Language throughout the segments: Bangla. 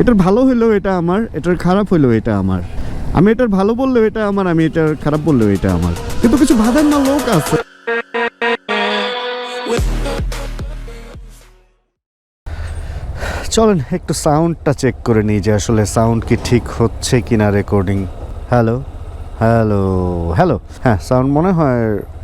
এটার ভালো হইলেও এটা আমার, এটার খারাপ হইলেও এটা আমার। আমি এটার ভালো বললেও এটা আমার, আমি এটার খারাপ বললেও এটা আমার। কিন্তু কিছু ভাদার না, লোক আছে। চলেন, একটু সাউন্ডটা চেক করে নিই যে আসলে সাউন্ড কি ঠিক হচ্ছে কিনা রেকর্ডিং হ্যালো হ্যালো হ্যালো হ্যাঁ সাউন্ড মনে হয়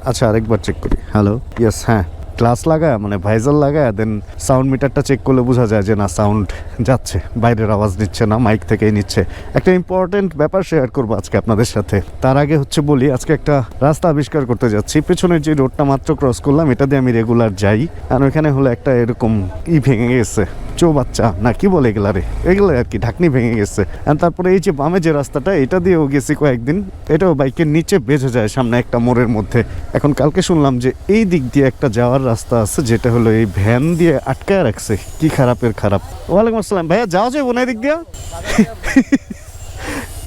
আচ্ছা আরেকবার চেক করি। হ্যালো ইয়েস হ্যাঁ। গ্লাস লাগায় মানে ভাইজার লাগায় দেন সাউন্ড মিটারটা চেক করলে বোঝা যায় যে না সাউন্ড যাচ্ছে, বাইরের আওয়াজ নিচ্ছে না মাইক থেকেই নিচ্ছে। একটা ইম্পর্টেন্ট ব্যাপার শেয়ার করব আজকে আপনাদের সাথে। তার আগে হচ্ছে বলি, আজকে একটা রাস্তা আবিষ্কার করতে যাচ্ছি। পেছনের যে রোডটা মাত্র ক্রস করলাম, এটা দিয়ে আমি রেগুলার যাই। আর ওইখানে হলো একটা এরকম ই ভেঙে গেছে, চৌবাচ্চা, না কি বলে এগুলা রে? এগুলো আর কি, ঢাকনি ভেঙে গেছে। আর তারপরে এই যে বামে যে রাস্তাটা, এটা দিয়েও গেছি কয়েকদিন। এটাও বাইকের নিচে বেঁচে যায় সামনে একটা মোড়ের মধ্যে। এখন কালকে শুনলাম যে এই দিক দিয়ে একটা যাওয়ার রাস্তা আছে যেটা হলো এই ভ্যান দিয়ে আটকায় রাখছে। কি খারাপের খারাপ। ওয়ালাইকুম আসসালাম। ভাইয়া যাওয়া যায় না দিক দিয়ে।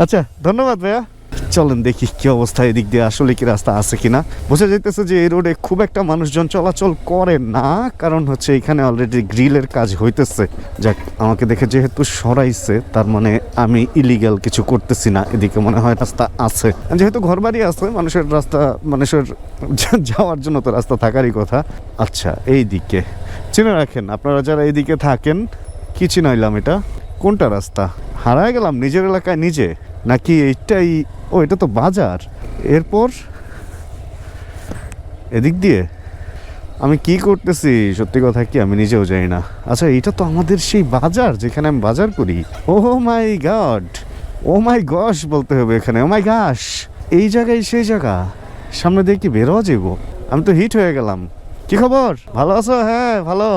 আচ্ছা ধন্যবাদ ভাইয়া। চলেন দেখি কি অবস্থা, এদিক দিয়ে আসলে কি রাস্তা আছে কিনা। বোঝা যাইতেছে যে এই রোডে খুব একটা মানুষজন চলাচল করে না, কারণ হচ্ছে এখানে অলরেডি গ্রিলের কাজ হইতেছে। যাক, আমাকে দেখে যেহেতু সরাইছে, তার মানে আমি ইলিগাল কিছু করতেছি না, এদিকে মনে হয় রাস্তা আছে। যেহেতু ঘরবাড়ি আছে, মানুষের রাস্তা, মানুষের যাওয়ার জন্য তো রাস্তা থাকারই কথা। আচ্ছা এই দিকে চিনে রাখেন, আপনারা যারা এইদিকে থাকেন, কি চিনাইলাম এটা? কোনটা রাস্তা? হারায় গেলাম, নিজের এলাকায় নিজে? নাকি এইটাই? ও, এটা তো বাজার। এরপর? এদিক দিয়ে? আমি কি করতেছি? সত্যি কথা কি আমি নিজেও জানি না। আচ্ছা এটা তো আমাদের সেই বাজার যেখানে আমি বাজার করি। ও মাই গড! ও মাই গস বলতে হবে এখানে। ও মাই গাশ! এই জায়গায় সেই জায়গা। সামনে দিয়ে কি বেরোয়া যাব আমি তো হিট হয়ে গেলাম। কি খবর? ভালো আছো? হ্যাঁ ভালো।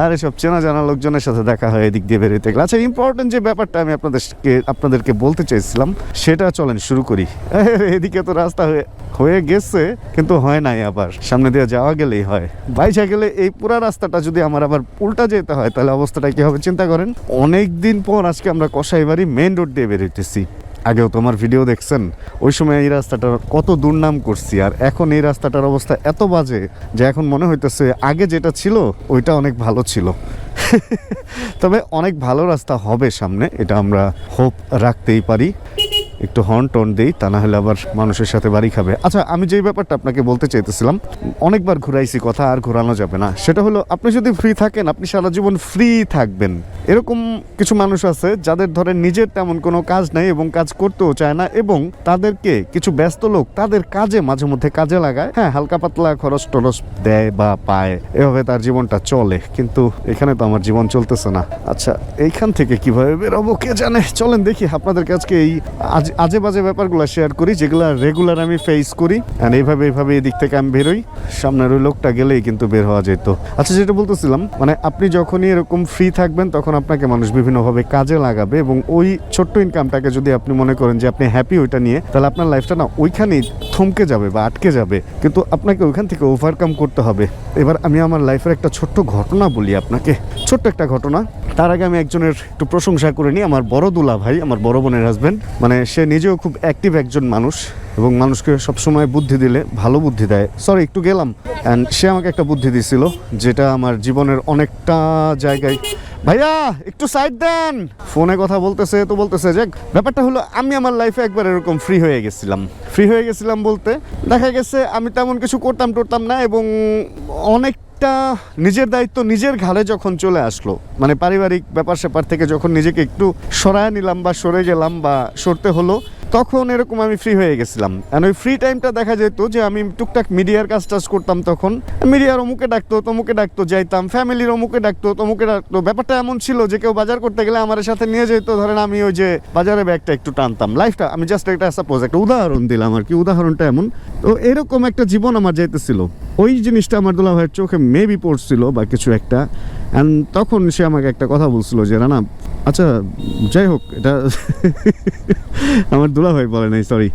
আর সব চেনা জানা লোকজনের সাথে দেখা হয় এদিক দিয়ে বেরোতে গেলে আচ্ছা ইম্পর্টেন্ট যে ব্যাপারটা আমি আপনাদেরকে আপনাদেরকে বলতে চাইছিলাম, সেটা চলেন শুরু করি। এদিকে তো রাস্তা হয়ে হয়ে গেছে, কিন্তু হয় নাই আবার। সামনে দিয়ে যাওয়া গেলেই হয়। বাইচা গেলে এই পুরা রাস্তাটা যদি আমার আবার উল্টা যেতে হয়, তাহলে অবস্থাটা কি হবে চিন্তা করেন? অনেক দিন পর আজকে আমরা কষাইবাড়ি মেন রোড দিয়ে বেরোতেছি আগেও তোমার ভিডিও দেখছেন? ওই সময় এই রাস্তাটার কত দুর্নাম করছি, আর এখন এই রাস্তাটার অবস্থা এত বাজে যে এখন মনে হইতেছে আগে যেটা ছিল, ওইটা অনেক ভালো ছিল। তবে অনেক ভালো রাস্তা হবে সামনে, এটা আমরা হোপ রাখতেই পারি। একটু হর্ন টন দিই, তা না হলে আবার মানুষের সাথে বাড়ি খাবে। আচ্ছা আমি যেই ব্যাপারটা আপনাকে বলতে চাইতেছিলাম, অনেকবার ঘুরাইছি, কথা আর ঘোরানো যাবে না। সেটা হলো, আপনি যদি ফ্রি থাকেন, আপনি সারা জীবন ফ্রি থাকবেন। এরকম কিছু মানুষ আছে, যাদের ধরেন নিজের তেমন কোনো কাজ নাই এবং কাজ করতেও চায় না এবং তাদেরকে কিছু ব্যস্ত লোক তাদের কাজে মাঝে মধ্যে কাজে লাগায়। হ্যাঁ হালকা পাতলা খরচ টরচ দেয় বা পায়। এভাবে তার জীবনটা চলে, কিন্তু এখানে তো আমার জীবন চলতেছে না। আচ্ছা এইখান থেকে কীভাবে বেরোবো, কে জানে? চলেন দেখি, আপনাদেরকে আজকে এই আজ আজে বাজে ব্যাপারগুলো শেয়ার করি, যেগুলো রেগুলার আমি ফেস করি অ্যান্ড এইভাবে এইভাবে এদিক থেকে আমি বেরোই। সামনের ওই লোকটা গেলেই কিন্তু বের হওয়া যেত। আচ্ছা যেটা বলতেছিলাম মানে আপনি যখনই এরকম ফ্রি থাকবেন, তখন আপনাকে মানুষ বিভিন্নভাবে কাজে লাগাবে এবং ওই ছোট্ট ইনকামটাকে যদি আপনি মনে করেন যে আপনি হ্যাপি ওইটা নিয়ে, তাহলে আপনার লাইফটা না ওইখানেই থমকে যাবে বা আটকে যাবে। কিন্তু আপনাকে ওইখান থেকে ওভারকাম করতে হবে। এবার আমি আমার লাইফের একটা ছোট্ট ঘটনা বলি আপনাকে। ছোট্ট একটা ঘটনা। তার আগে আমি একজনের একটু প্রশংসা করে নিই। আমার বড় দুলা ভাই আমার বড় বোনের হাজব্যান্ড মানে সে নিজেও খুব অ্যাক্টিভ একজন মানুষ এবং মানুষকে সবসময় বুদ্ধি দিলে, ভালো বুদ্ধি দেয়। সরি একটু গেলাম। অ্যান্ড সে আমাকে একটা বুদ্ধি দিছিল, যেটা আমার জীবনের অনেকটা জায়গায় ভাইয়া, একটু সাইড দেন। ফোনে কথা বলতেছে, তো বলতেছে যে, ব্যাপারটা হলো, আমি আমার লাইফে একবার এরকম ফ্রি হয়ে গেছিলাম। ফ্রি হয়ে গেছিলাম বলতে, দেখা গেছে আমি তেমন কিছু করতাম টরতাম না এবং অনেকটা নিজের দায়িত্ব নিজের ঘাড়ে যখন চলে আসলো মানে পারিবারিক ব্যাপার স্যাপার থেকে যখন নিজেকে একটু সরায় নিলাম বা সরে গেলাম বা সরতে হলো তখন এরকম আমি ফ্রি হয়ে গেছিলাম। আর ওই ফ্রি টাইমটা দেখা যেত যে আমি টুকটাক মিডিয়ার কাজ টাজ করতাম তখন। মিডিয়ার অমুকে ডাকতো, তমুকে ডাকতো, যাইতাম। ফ্যামিলির অমুকে ডাকতো, তমুকে ডাকতো। ব্যাপারটা এমন ছিল যে কেউ বাজার করতে গেলে আমার সাথে নিয়ে যেত। ধরেন আমি ওই যে বাজারে ব্যাগটা একটু টানতাম। লাইফটা আমি জাস্ট একটা সাপোজ একটা উদাহরণ দিলাম আর কি। উদাহরণটা এমন। তো এরকম একটা জীবন আমার যাইতেছিল। ওই জিনিসটা আমার দোলা ভাইয়ের চোখে মেবি পড়ছিল বা কিছু একটা। অ্যান্ড তখন সে আমাকে একটা কথা বলছিল যে, রানা আচ্ছা যাই হোক, এটা আমার দুলা ভাই বলে নাই সরি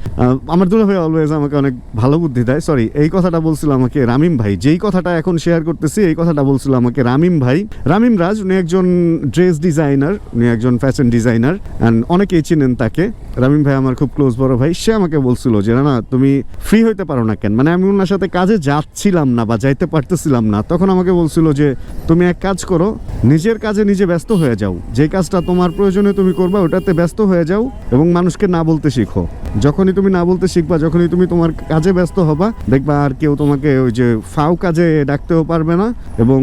আমার দুলা ভাই অলওয়েজ আমাকে অনেক ভালো বুদ্ধি দেয় সরি এই কথাটা বলছিল আমাকে রামিম ভাই, যেই কথাটা এখন শেয়ার করতেছি, এই কথাটা বলছিল আমাকে রামিম ভাই। রামিম রাজ, উনি একজন ড্রেস ডিজাইনার উনি একজন ফ্যাশন ডিজাইনার অ্যান্ড অনেকেই চিনেন তাকে। রামিম ভাই আমার খুব ক্লোজ বড় ভাই, সে আমাকে বলছিল যে না তুমি ফ্রি হইতে পারো না কেন? মানে আমি ওনার সাথে কাজে যাচ্ছিলাম না বা যাইতে পারতেছিলাম না। তখন আমাকে বলছিল যে, তুমি এক কাজ করো, নিজের কাজে নিজে ব্যস্ত হয়ে যাও। যে কাজটা তোমার প্রয়োজনে তুমি করবা, ওটাতে ব্যস্ত হয়ে যাও এবং মানুষকে না বলতে শিখো। যখনই তুমি না বলতে শিখবা, যখনই তুমি তোমার কাজে ব্যস্ত হবা, দেখবা আর কেউ তোমাকে ওই যে ফাও কাজে ডাকতেও পারবে না এবং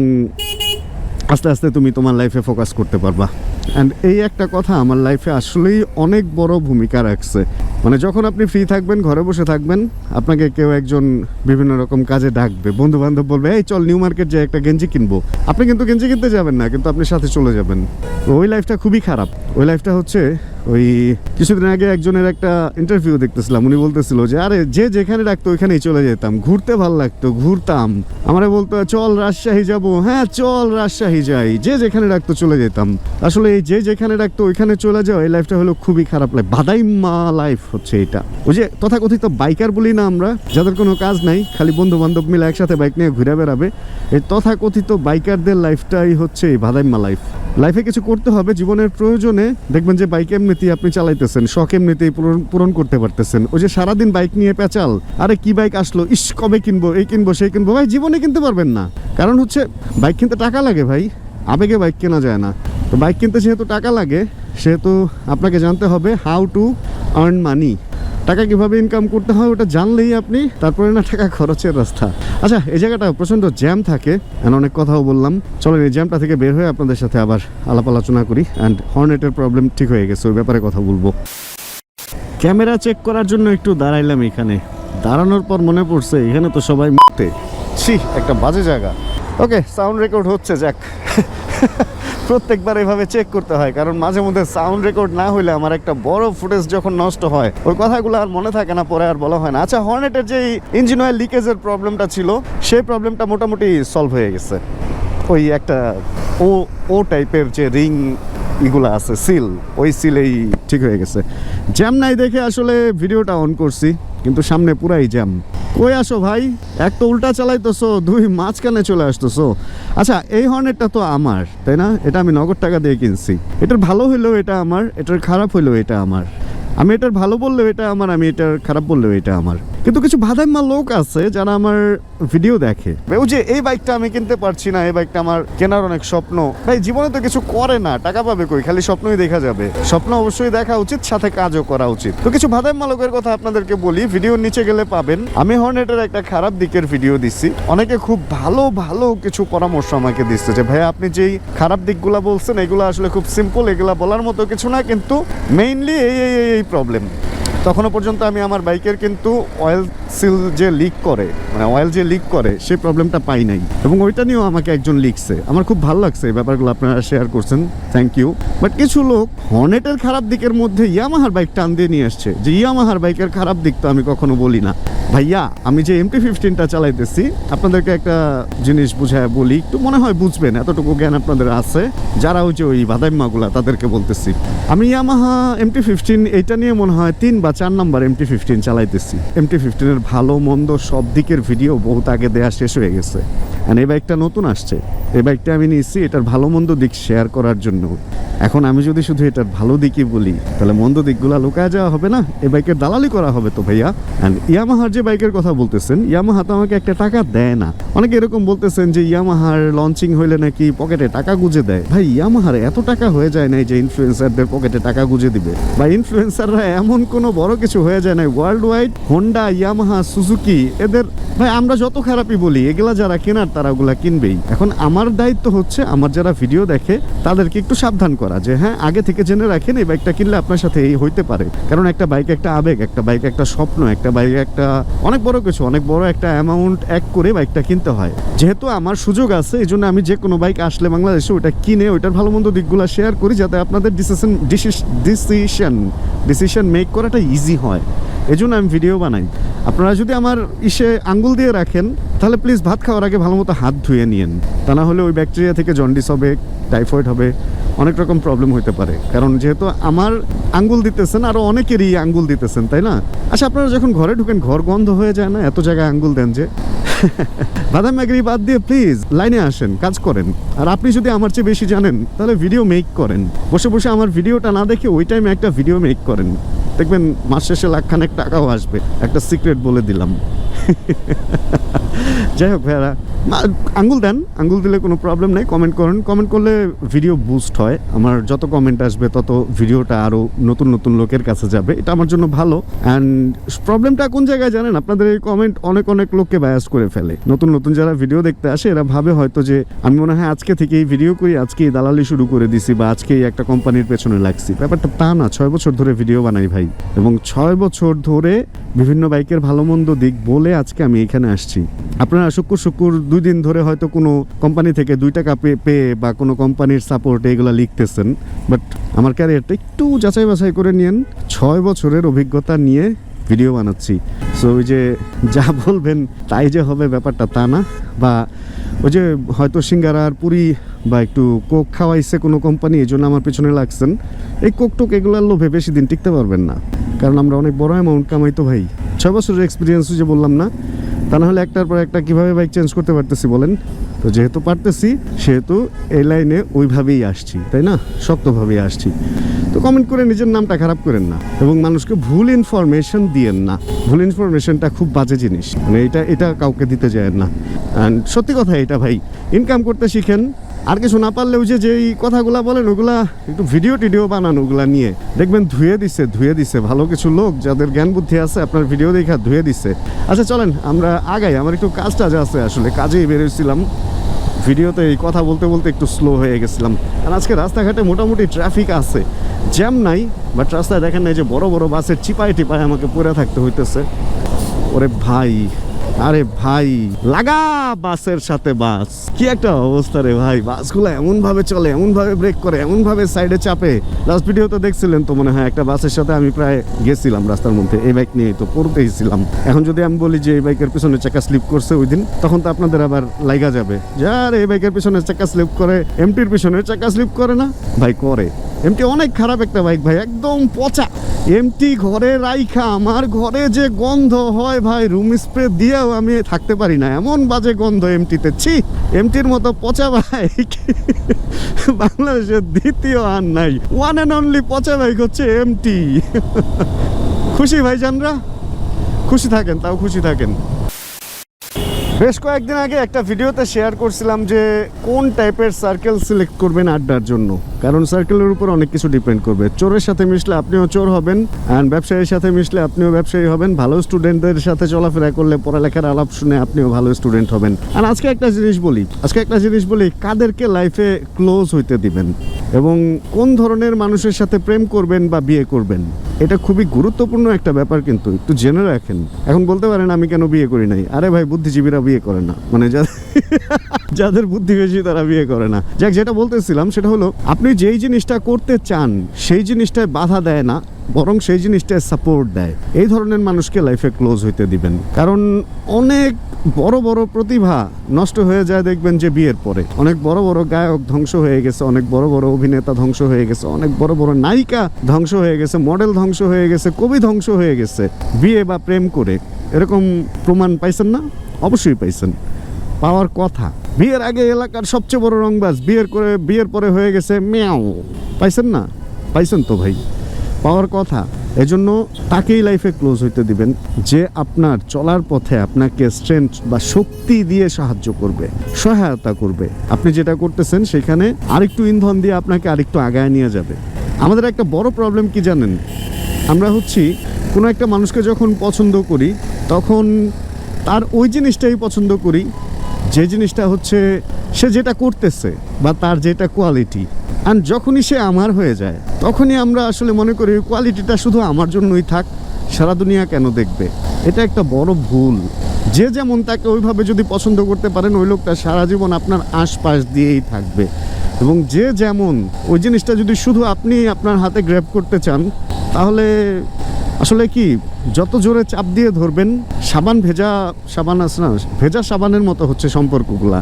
আস্তে আস্তে তুমি তোমার লাইফে ফোকাস করতে পারবা। অ্যান্ড এই একটা কথা আমার লাইফে আসলেই অনেক বড় ভূমিকা রাখছে। মানে যখন আপনি ফ্রি থাকবেন, ঘরে বসে থাকবেন, আপনাকে কেউ একজন বিভিন্ন রকম কাজে ডাকবে। বন্ধু বান্ধব বলবে, এই চল নিউ মার্কেট যে একটা গেঞ্জি কিনবো। আপনি কিন্তু গেঞ্জি কিনতে যাবেন না, কিন্তু আপনি সাথে চলে যাবেন। ওই লাইফটা খুবই খারাপ। ওই লাইফটা হচ্ছে ওই কিছুদিন আগে একজনের একটা ইন্টারভিউ দেখতেছিলাম। উনি বলতেছিল যে, আরে, যে যেখানে ডাকতো, ওইখানেই চলে যেতাম। ঘুরতে ভালো লাগতো, ঘুরতাম। আমরা বলতো, চল রাজশাহী যাব। হ্যাঁ চল রাজশাহী যাই। যে যেখানে ডাকতো, চলে যেতাম। আসলে যে যেখানে ডাকতো ওইখানে চলে যাওয়া, এই লাইফটা হলো খুবই খারাপ লাইফ বাদাই মা লাইফ হচ্ছে এটা। ওই যে তথাকথিত বাইকার বলি না আমরা, যাদের কোনো কাজ নাই, খালি বন্ধু বান্ধব মিলে একসাথে বাইক নিয়ে ঘুরে বেড়াবে, এই তথাকথিত বাইকারদের লাইফটাই হচ্ছে এই বাদাইমা লাইফ লাইফে কিছু করতে হবে, জীবনের প্রয়োজনে দেখবেন যে বাইক এমনিতেই আপনি চালাইতেছেন, শখ এমনিতেই পূরণ পূরণ করতে পারতেছেন। ওই যে সারাদিন বাইক নিয়ে পেঁচাল, আরে কি বাইক আসলো, ইস কবে কিনবো, এই কিনবো, সেই কিনবো, ভাই, জীবনে কিনতে পারবেন না। কারণ হচ্ছে বাইক কিনতে টাকা লাগে ভাই। আবেগে বাইক কেনা যায় না। তো বাইক কিনতে যেহেতু টাকা লাগে, সেহেতু আপনাকে জানতে হবে হাউ টু আর্ন মানি টাকা কীভাবে ইনকাম করতে হয় ওটা জানলেই আপনি, তারপরে না টাকা খরচের রাস্তা। আচ্ছা এই জায়গাটা প্রচণ্ড জ্যাম থাকে, and অনেক কথাও বললাম। চলেন এই জ্যামটা থেকে বের হয়ে আপনাদের সাথে আবার আলাপ আলোচনা করি অ্যান্ড হর্নেটের প্রবলেম ঠিক হয়ে গেছে, ওই ব্যাপারে কথা বলব। ক্যামেরা চেক করার জন্য একটু দাঁড়াইলাম এখানে। দাঁড়ানোর পর মনে পড়ছে, এখানে তো সবাই মুক্তে। ছি, একটা বাজে জায়গা। ওকে সাউন্ড রেকর্ড হচ্ছে, যাক। প্রত্যেকবার এভাবে চেক করতে হয়, কারণ মাঝে মধ্যে সাউন্ড রেকর্ড না হলে আমার একটা বড় ফুটেজ যখন নষ্ট হয়, ওই কথাগুলো আর মনে থাকে না, পরে আর বলা হয় না। আচ্ছা হর্নেটের যে ইঞ্জিন অয়েল লিকেজের প্রবলেমটা ছিল, সেই প্রবলেমটা মোটামুটি সলভ হয়ে গেছে। ওই একটা ও ও টাইপের যে রিং ইগুলো আছে সিল ওই সিলেই ঠিক হয়ে গেছে। জ্যাম নাই দেখে আসলে ভিডিওটা অন করছি, কিন্তু সামনে পুরাই জ্যাম কই আসো ভাই? এক তো উল্টা চালাইতেছো, দুই মাঝখানে চলে আসতেছো। আচ্ছা এই হর্নেটটা তো আমার, তাই না? এটা আমি নগদ টাকা দিয়ে কিনছি। এটার ভালো হইলেও এটা আমার, এটার খারাপ হইলেও এটা আমার। আমি এটার ভালো বললেও এটা আমার, আমি এটার খারাপ বললেও এটা আমার। কিন্তু কিছু বাদাইমা লোক আছে যারা আমার ভিডিও দেখে। ওই যে এই বাইকটা আমি কিনতে পারছি না, এই বাইকটা আমার কেনার অনেক স্বপ্ন। ভাই, জীবনে তো কিছু করে না, টাকা পাবে কই? খালি স্বপ্নই দেখা যাবে। স্বপ্ন অবশ্যই দেখা উচিত, সাথে কাজও করা উচিত। তো কিছু বাদাইমা মালকের কথা আপনাদেরকে বলি ভিডিওর নিচে গেলে পাবেন। আমি হর্নেটের একটা খারাপ দিকের ভিডিও দিচ্ছি অনেকে খুব ভালো ভালো কিছু পরামর্শ আমাকে দিচ্ছে যে, ভাই, আপনি যেই খারাপ দিকগুলা বলছেন, এগুলো আসলে খুব সিম্পল এগুলা বলার মতো কিছু না, কিন্তু মেইনলি এই, এই- এই প্রবলেম তখনও পর্যন্ত আমি আমার বাইকের কিন্তু অয়েল সিল যে লিক করে মানে অয়েল যে লিক করে, সেই প্রবলেমটা পাই নাই। এবং ওইটা নিয়েও আমাকে একজন লিখছে। আমার খুব ভালো লাগছে এই ব্যাপারগুলো আপনারা শেয়ার করছেন। থ্যাংক ইউ বাট কিছু লোক হর্নেটের খারাপ দিকের মধ্যে ইয়ামাহার বাইক টান দিয়ে নিয়ে আসছে। যে ইয়ামাহার বাইকের খারাপ দিক তো আমি কখনো বলি না। ভাইয়া, আমি যে এমটি ফিফটিনটা চালাইতেছি, আপনাদেরকে একটা জিনিস বুঝায় বলি। একটু মনে হয় বুঝবেন, এতটুকু জ্ঞান আপনাদের আছে। যারা ওই যে ওই বাদাইম্মাগুলা, তাদেরকে বলতেছি। আমি ইয়ামাহা এমটি ফিফটিন এইটা নিয়ে মনে হয় তিন বা চার নাম্বার এমটি ফিফটিন চালাইতেছি। এমটি ফিফটিনের ভালো, মন্দ সব দিকের ভিডিও বহুত আগে দেয়া শেষ হয়ে গেছে। আর এই বাইকটা নতুন আসছে। এই বাইকটা আমি নিয়েছি এটার ভালো মন্দ দিক শেয়ার করার জন্য। এখন আমি যদি শুধু এটার ভালো দিকই বলি, তাহলে মন্দ দিকগুলো লুকায় যাওয়া হবে না? এই বাইকের দালালি করা হবে তো ভাইয়া। অ্যান্ড ইয়ামাহার যে বাইকের কথা বলতেছেন ইয়ামাহা তো আমাকে একটা টাকা দেয় না। অনেকে এরকম বলতেছেন যে ইয়ামাহার লঞ্চিং হইলে নাকি পকেটে টাকা গুজে দেয়। ভাই ইয়ামাহার এত টাকা হয়ে যায় নাই যে ইনফ্লুয়েন্সারদের পকেটে টাকা গুজে দিবে। বা ইনফ্লুয়েন্সাররা এমন কোনো বড় কিছু হয়ে যায় নাই world wide Honda Yamaha Suzuki এদের ভাই, আমরা যত খারাপই বলি, এগুলা যারা কেনার তারা ওগুলা কিনবেই। এখন আমার দায়িত্ব হচ্ছে, আমার যারা ভিডিও দেখে, তাদেরকে একটু সাবধান করা যে হ্যাঁ আগে থেকে জেনে রাখেন এই বাইকটা কিনলে আপনার সাথে এই হইতে পারে। কারণ একটা বাইক একটা আবেগ, একটা বাইক একটা স্বপ্ন, একটা বাইক একটা অনেক বড় কিছু, অনেক বড় একটা অ্যামাউন্ট এক করে বাইকটা কিনতে হয়। যেহেতু আমার সুযোগ আছে এই জন্য আমি যে কোনো বাইক আসলে বাংলাদেশে ওটা কিনে, ওইটার ভালো মন্দ দিকগুলো শেয়ার করি যাতে আপনাদের ডিসিশন ডিসিশন ডিসিশন মেক করাটা ইজি হয়। এই জন্য আমি ভিডিও বানাই। আপনারা যদি আমার ইসে আঙ্গুল দিয়ে রাখেন, তাহলে প্লিজ ভাত খাওয়ার আগে ভালো মতো হাত ধুয়ে নিয়েন। তা না হলে ওই ব্যাকটেরিয়া থেকে জন্ডিস হবে টাইফয়েড হবে, অনেক রকম প্রবলেম হতে পারে। কারণ যেহেতু আমার আঙ্গুল দিতেছেন আরও অনেকেরই আঙ্গুল দিতেছেন, তাই না? আচ্ছা আপনারা যখন ঘরে ঢুকেন, ঘর গন্ধ হয়ে যায় না? এত জায়গায় আঙ্গুল দেন যে। বাদাম ম্যাগরি বাদ দিয়ে প্লিজ লাইনে আসেন, কাজ করেন। আর আপনি যদি আমার চেয়ে বেশি জানেন, তাহলে ভিডিও মেক করেন। বসে বসে আমার ভিডিওটা না দেখে ওই টাইমে একটা ভিডিও মেক করেন। দেখবেন মাস শেষে লাখখানেক টাকাও আসবে। একটা সিক্রেট বলে দিলাম। যাই হোক ভাইয়ারা আঙ্গুল দেন, আঙ্গুল দিলে কোনো প্রবলেম নেই কমেন্ট করেন। কমেন্ট করলে ভিডিও বুস্ট হয়। আমার যত কমেন্ট আসবে, তত ভিডিওটা আরও নতুন নতুন লোকের কাছে যাবে। এটা আমার জন্য ভালো। অ্যান্ড প্রবলেমটা কোন জায়গায় জানেন? আপনাদের এই কমেন্ট অনেক অনেক লোককে বায়াস করে ফেলে। নতুন নতুন যারা ভিডিও দেখতে আসে, এরা ভাবে হয়তো যে, আমি মনে হয় আজকে থেকেই ভিডিও করি আজকেই দালালি শুরু করে দিছি বা আজকেই একটা কোম্পানির পেছনে লাগছি। ব্যাপারটা তা না, ছয় বছর ধরে ভিডিও বানাই ভাই। এবং ছয় বছর ধরে বিভিন্ন বাইকের ভালো, মন্দ দিক বলে আজকে আমি এখানে আসছি। আপনারা শুক্র শুক্র দুই দিন ধরে হয়তো কোনো কোম্পানি থেকে দুই টাকা পেয়ে বা কোনো কোম্পানির সাপোর্টে এগুলো লিখতেছেন বাট আমার ক্যারিয়ারটা একটু যাচাই বাছাই করে নিয়েন, ছয় বছরের অভিজ্ঞতা নিয়ে ভিডিও বানাচ্ছি। সো ওই যে যা বলবেন তাই যে হবে ব্যাপারটা তা না, বা ওই যে হয়তো সিঙ্গারার পুরি বা একটু কোক খাওয়াইছে কোনো কোম্পানি এই জন্য আমার পেছনে লাগছেন। এই কোক টোক এগুলোর লোভে বেশি দিন টিকতে পারবেন না, কারণ আমরা অনেক বড় অ্যামাউন্ট কামাই তো ভাই। ছয় বছরের এক্সপিরিয়েন্স যে বললাম না, তা নাহলে একটার পর একটা কীভাবে বাইক চেঞ্জ করতে পারতেছি বলেন? তো যেহেতু পারতেছি, সেহেতু এই লাইনে ওইভাবেই আসছি, তাই না? শক্তভাবেই আসছি। তো কমেন্ট করে নিজের নামটা খারাপ করেন না এবং মানুষকে ভুল ইনফরমেশন দিয়েন না। ভুল ইনফরমেশনটা খুব বাজে জিনিস। মানে এটা এটা কাউকে দিতে যায় না। অ্যান্ড সত্যি কথা এটা ভাই ইনকাম করতে শিখেন আর কিছু না পারলেও যে যেই কথাগুলা বলেন, ওগুলা একটু ভিডিও টিডিও বানান ওগুলা নিয়ে। দেখবেন ধুয়ে দিছে ধুয়ে দিছে। ভালো কিছু লোক যাদের জ্ঞান বুদ্ধি আছে, আপনার ভিডিও দেখা ধুয়ে দিছে। আচ্ছা চলেন, আমরা আগাই। আমার একটু কাজ টাজ আছে আসলে, কাজেই বেরোছিলাম ভিডিওতে এই কথা বলতে বলতে একটু স্লো হয়ে গেছিলাম। আর আজকে রাস্তাঘাটে মোটামুটি ট্রাফিক আছে। জ্যাম নাই বাট রাস্তায় দেখেন নাই যে বড় বড় বাসের চিপায় টিপায় আমাকে পড়ে থাকতে হইতেছে। ওরে ভাই। আরে ভাই, লাগা বাসের সাথে বাস। কি একটা অবস্থা রে ভাই, বাসগুলো এমন ভাবে চলে এমন ভাবে ব্রেক করে এমন ভাবে সাইডে চাপে। লাস্ট ভিডিওতে দেখছিলেন তো, মনে হয় একটা বাসের সাথে আমি প্রায় গেছিলাম রাস্তার মধ্যে, এই বাইক নিয়ে তো পড়তেই ছিলাম এখন যদি আমি বলি যে এই বাইকের পিছনে চাকা স্লিপ করছে ওই দিন, তখন তো আপনাদের আবার লাইগা যাবে। যার এই বাইকের পিছনে চাকা স্লিপ করে এমটির পিছনে চাকা স্লিপ করে না? ভাই, করে। এমটি অনেক খারাপ একটা বাইক ভাই, একদম পচা। এমটি ঘরে রাইখা, আমার ঘরে যে গন্ধ হয় ভাই রুম স্প্রে দিয়েও আমি থাকতে পারি না। এমন বাজে গন্ধ এমটিতে, ছি, এমটির মতো পচা বাইক বাংলাদেশের দ্বিতীয় আর নাই। ওয়ান অ্যান্ড অনলি পচা বাইক হচ্ছে এমটি। খুশি ভাইজানরা? খুশি থাকেন, তাও খুশি থাকেন। বেশ কয়েকদিন আগে একটা ভিডিওতে শেয়ার করছিলাম যে কোন টাইপের সার্কেল সিলেক্ট করবেন আড্ডার জন্য? কারণ সার্কেলের উপর অনেক কিছু ডিপেন্ড করবে। চোরের সাথে মিশলে আপনিও চোর হবেন অ্যান্ড ব্যবসায়ীর সাথে মিশলে আপনিও ব্যবসায়ী হবেন। ভালো স্টুডেন্টদের সাথে চলাফেরা করলে পড়ালেখার আলাপ শুনে আপনিও ভালো স্টুডেন্ট হবেন। আর আজকে একটা জিনিস বলি, আজকে একটা জিনিস বলি, কাদেরকে লাইফে ক্লোজ হইতে দিবেন? এবং কোন ধরনের মানুষের সাথে প্রেম করবেন বা বিয়ে করবেন, এটা খুবই গুরুত্বপূর্ণ একটা ব্যাপার কিন্তু, একটু জেনে রাখেন। এখন বলতে পারেন আমি কেন বিয়ে করি নাই? আরে ভাই, বুদ্ধিজীবীরা বিয়ে করে না। মানে যাদের বুদ্ধি বেশি তারা বিয়ে করে না। যাক, যেটা বলতেছিলাম সেটা হলো, আপনি যেই জিনিসটা করতে চান, সেই জিনিসটায় বাধা দেয় না। বরং সেই জিনিসটায় সাপোর্ট দেয়। এই ধরনের মানুষকে লাইফে ক্লোজ হইতে দিবেন। কারণ অনেক বড় বড় প্রতিভা নষ্ট হয়ে যায় দেখবেন যে বিয়ের পরে। অনেক বড় বড় গায়ক ধ্বংস হয়ে গেছে, অনেক বড় বড় অভিনেতা ধ্বংস হয়ে গেছে, অনেক বড় বড় নায়িকা ধ্বংস হয়ে গেছে মডেল ধ্বংস হয়ে গেছে, কবি ধ্বংস হয়ে গেছে। বিয়ে বা প্রেম করে এরকম প্রমাণ পাইছেন না? অবশ্যই পাইছেন। পাওয়ার কথা। বিয়ের আগে এলাকার সবচেয়ে বড় রংবাজ, বিয়ের করে বিয়ের পরে হয়ে গেছে, মেয়াও। পাইছেন না? পাইছেন তো ভাই। পাওয়ার কথা। এজন্য তাকেই লাইফে ক্লোজ হইতে দিবেন, যে আপনার চলার পথে আপনাকে স্ট্রেংথ বা শক্তি দিয়ে সাহায্য করবে, সহায়তা করবে। আপনি যেটা করতেছেন সেখানে আরেকটু ইন্ধন দিয়ে আপনাকে আরেকটু আগায় নিয়ে যাবে। আমাদের একটা বড় প্রবলেম কি জানেন? আমরা হচ্ছি, কোনো একটা মানুষকে যখন পছন্দ করি, তখন তার ওই জিনিসটাই পছন্দ করি, যে জিনিসটা হচ্ছে সে যেটা করতেছে বা তার যেটা কোয়ালিটি আর যখনই সে আমার হয়ে যায়, তখনই আমরা আসলে মনে করি কোয়ালিটিটা শুধু আমার জন্যই থাক, সারা দুনিয়া কেন দেখবে? এটা একটা বড় ভুল। যে যেমন তাকে ওইভাবে যদি পছন্দ করতে পারেন, ওই লোকটা সারা জীবন আপনার আশপাশ দিয়েই থাকবে। এবং যে যেমন, ওই জিনিসটা যদি শুধু আপনি আপনার হাতে গ্র্যাব করতে চান, তাহলে আসলে কি, যত জোরে চাপ দিয়ে ধরবেন, সাবান ভেজা সাবান আছে না, ভেজা সাবানের মতো হচ্ছে সম্পর্কগুলা।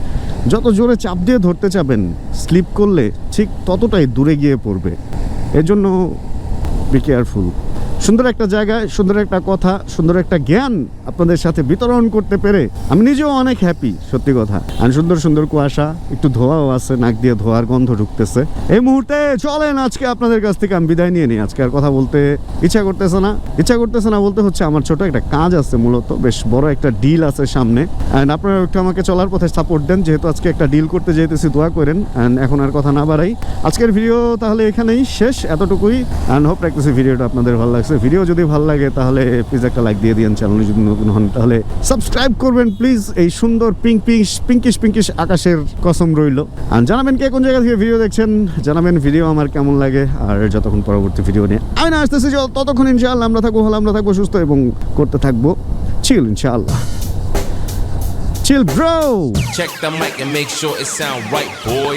যত জোরে চাপ দিয়ে ধরতে চাবেন, স্লিপ করলে ঠিক ততটাই দূরে গিয়ে পড়বে। এজন্য বি কেয়ারফুল সুন্দর একটা জায়গায়, সুন্দর একটা কথা, সুন্দর একটা জ্ঞান আপনাদের সাথে বিতরণ করতে পেরে আমি নিজেও অনেক হ্যাপি সত্যি কথা। আর সুন্দর সুন্দর কুয়াশা, একটু ধোয়াও আছে, নাক দিয়ে ধোয়ার গন্ধ ঢুকতেছে। এই মুহূর্তে চলেন আজকে আপনাদের কাছ থেকে আমি বিদায় নিয়ে নিই। আজকে আর কথা বলতে ইচ্ছা করতেছে না। ইচ্ছা করতেছে না বলতে হচ্ছে আমার ছোট একটা কাজ আছে মূলত, বেশ বড় একটা ডিল আছে সামনে। অ্যান্ড আপনারা একটু আমাকে চলার পথে সাপোর্ট দেন, যেহেতু আজকে একটা ডিল করতে যেতেছি, দোয়া করেন। অ্যান্ড এখন আর কথা না বাড়াই। আজকের ভিডিও তাহলে এখানেই শেষ, এতটুকুই। অ্যান্ড হোপ রাখতেছি ভিডিওটা আপনাদের ভালো লাগছে। ভিডিও যদি ভালো লাগে তাহলে প্লিজ একটা লাইক দিয়ে দিন চ্যানেলে যদি নতুন হন তাহলে সাবস্ক্রাইব করবেন প্লিজ এই সুন্দর পিঙ্ক পিঙ্ক পিঙ্কিশ পিঙ্কিশ আকাশের কসম রইল। আর জানাবেন কে কোন জায়গা থেকে ভিডিও দেখছেন? জানাবেন ভিডিও আমার কেমন লাগে। আর যতক্ষণ পরবর্তী ভিডিও নিয়ে আমি না আসতেছি ততক্ষণ ইনশাআল্লাহ আমরা থাকব ভালো আমরা থাকব সুস্থ এবং করতে থাকব। চিল ইনশাআল্লাহ। Chill bro Check the mic and make sure it sound right, boy.